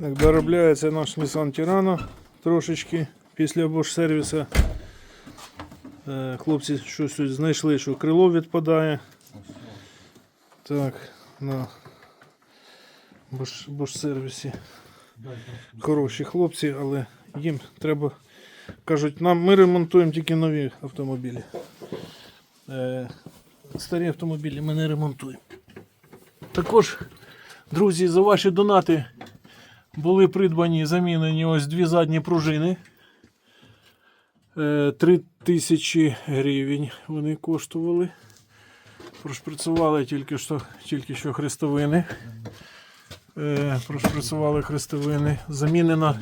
Так, доробляється наш Nissan Tirana трошечки після Bosch сервіса. Е, Хлопці щось знайшли, що крило відпадає. Так, на Bosch сервісі. Хороші хлопці, але їм треба. Кажуть, нам ми ремонтуємо тільки нові автомобілі. Е, старі автомобілі ми не ремонтуємо. Також, друзі, за ваші донати були придбані замінені ось дві задні пружини. Е, Три тисячі гривень вони коштували. Прошприцювали тільки що, тільки що хрестовини. Е, Прошприцювали хрестовини. Замінена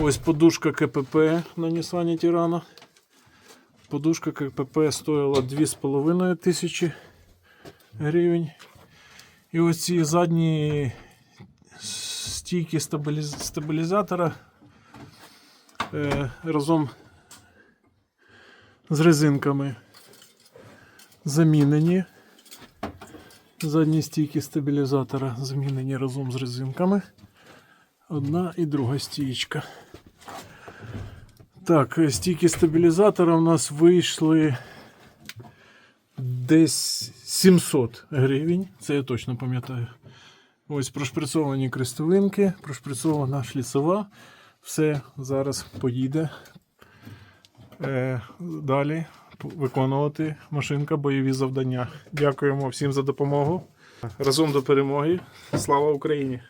ось подушка КПП на Nissan Tirana. Подушка КПП стоїла 2,5 тисячі гривень. І ось ці задні стійки стабіліз... стабілізатора е, разом з резинками замінені. Задні стійки стабілізатора замінені разом з резинками. Одна і друга стієчка. Так, стійки стабілізатора у нас вийшли десь 700 гривень. Це я точно пам'ятаю. Ось прошприцовані крестовинки, прошприцована шліцова. Все зараз поїде е, далі виконувати машинка бойові завдання. Дякуємо всім за допомогу. Разом до перемоги. Слава Україні!